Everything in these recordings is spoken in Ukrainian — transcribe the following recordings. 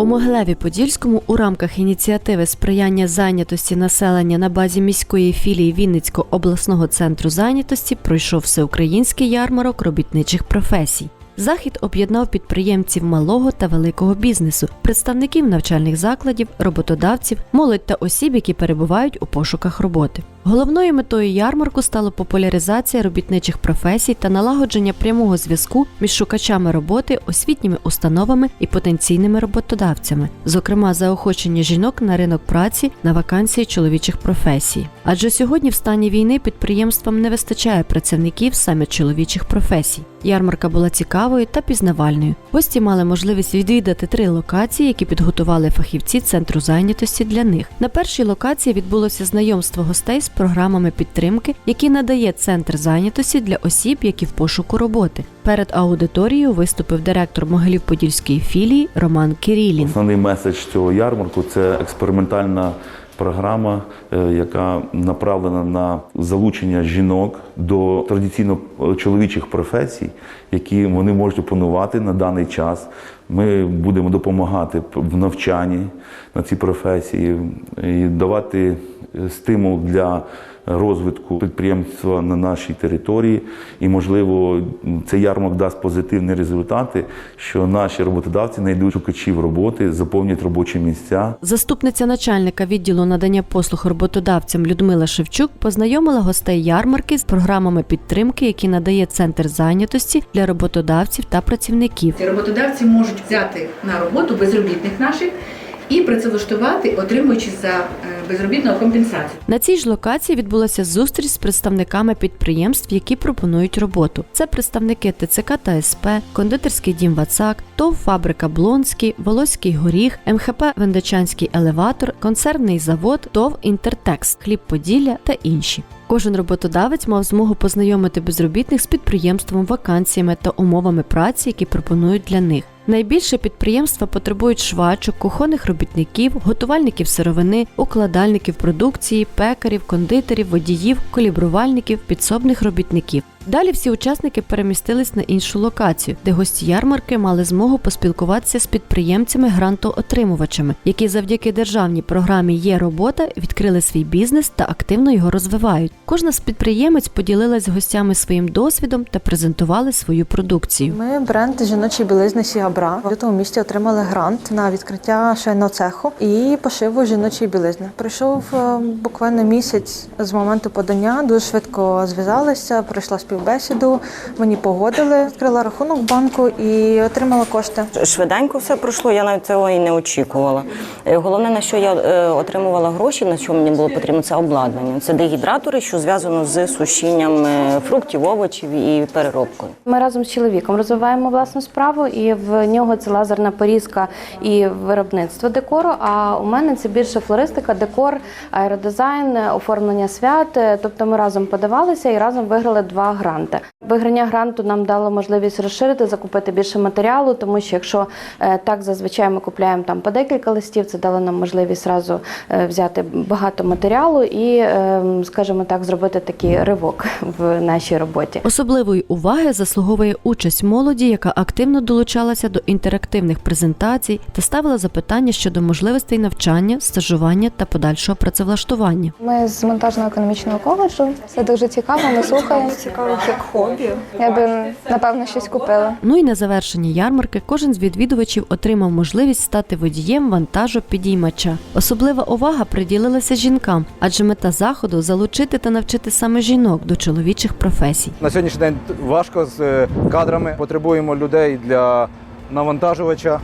У Могилеві Подільському у рамках ініціативи сприяння зайнятості населення на базі міської філії Вінницького обласного центру зайнятості пройшов всеукраїнський ярмарок робітничих професій. Захід об'єднав підприємців малого та великого бізнесу, представників навчальних закладів, роботодавців, молодь та осіб, які перебувають у пошуках роботи. Головною метою ярмарку стала популяризація робітничих професій та налагодження прямого зв'язку між шукачами роботи, освітніми установами і потенційними роботодавцями, зокрема заохочення жінок на ринок праці на вакансії чоловічих професій. Адже сьогодні в стані війни підприємствам не вистачає працівників саме чоловічих професій. Ярмарка була цікавою та пізнавальною. Гості мали можливість відвідати три локації, які підготували фахівці центру зайнятості для них. На першій локації відбулося знайомство гостей з програмами підтримки, які надає центр зайнятості для осіб, які в пошуку роботи. Перед аудиторією виступив директор Могилів-Подільської філії Роман Кирілін. Основний меседж цього ярмарку це експериментальна програма, е, яка направлена на залучення жінок до традиційно е, чоловічих професій, які вони можуть опанувати на даний час. Ми будемо допомагати в навчанні на ці професії і давати е, стимул для розвитку підприємства на нашій території. І, можливо, цей ярмарок дасть позитивні результати, що наші роботодавці знайдуть шукачів роботи, заповнять робочі місця. Заступниця начальника відділу надання послуг роботодавцям Людмила Шевчук познайомила гостей ярмарки з програмами підтримки, які надає центр зайнятості для роботодавців та працівників. Ці роботодавці можуть взяти на роботу безробітних наших і працевлаштувати, отримуючи за е, безробітного компенсацію. На цій ж локації відбулася зустріч з представниками підприємств, які пропонують роботу. Це представники ТЦК та СП, кондитерський дім Вацак, ТОВ Фабрика Блонський, Волоський горіх, МХП Вендичанський елеватор, консервний завод, ТОВ Інтертекст, Хліб Поділля та інші. Кожен роботодавець мав змогу познайомити безробітних з підприємством, вакансіями та умовами праці, які пропонують для них. Найбільше підприємства потребують швачок, кухонних робітників, готувальників сировини, укладальників продукції, пекарів, кондитерів, водіїв, колібрувальників, підсобних робітників. Далі всі учасники перемістились на іншу локацію, де гості ярмарки мали змогу поспілкуватися з підприємцями-грантоотримувачами, які завдяки державній програмі Є робота відкрили свій бізнес та активно його розвивають. Кожна з підприємець поділилась з гостями своїм досвідом та презентували свою продукцію. Ми бренд жіночої білизни Сіабра в лютому місті отримали грант на відкриття швейного цеху і пошиву жіночої білизни. Пройшов е, буквально місяць з моменту подання. Дуже швидко зв'язалися, пройшла співбесіду. Мені погодили, відкрила рахунок в банку і отримала кошти. Швиденько все пройшло, я навіть цього і не очікувала. Е, Головне, на що я е, отримувала гроші, на що мені було потрібно, це обладнання. Це дегідратори, що зв'язано з сушінням е, фруктів, овочів і переробкою. Ми разом з чоловіком розвиваємо власну справу, і в нього це лазерна порізка і виробництво декору. А у мене це більше флористика, декор, аеродизайн, оформлення свят. Тобто ми разом подавалися і разом виграли два гранти. Виграння гранту нам дало можливість розширити, закупити більше матеріалу, тому що якщо е, так зазвичай ми купляємо там по декілька листів, це дало нам можливість зразу е, взяти багато матеріалу і, е, скажімо так, зробити такий ривок в нашій роботі. Особливої уваги заслуговує участь молоді, яка активно долучалася до інтерактивних презентацій та ставила запитання щодо можливостей навчання, стажування та подальшого працевлаштування. Ми з монтажно-економічного коледжу. Це дуже цікаво. Ми слухаємо. Цікаво, як хобі. Я би напевно щось купила. Ну і на завершення ярмарки кожен з відвідувачів отримав можливість стати водієм вантажу підіймача. Особлива увага приділилася жінкам, адже мета заходу залучити та навчити саме жінок до чоловічих професій. На сьогоднішній день важко з е, кадрами. Потребуємо людей для навантажувача.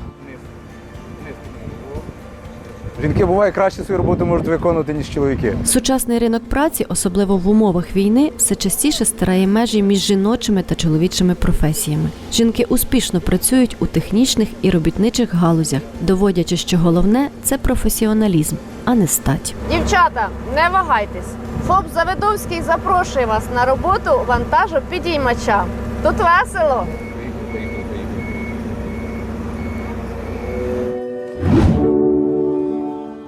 Жінки буває краще свою роботу можуть виконувати, ніж чоловіки. Сучасний ринок праці, особливо в умовах війни, все частіше стирає межі між жіночими та чоловічими професіями. Жінки успішно працюють у технічних і робітничих галузях, доводячи, що головне це професіоналізм, а не стать. Дівчата, не вагайтесь. ФОП Завидовський запрошує вас на роботу вантажу підіймача. Тут весело.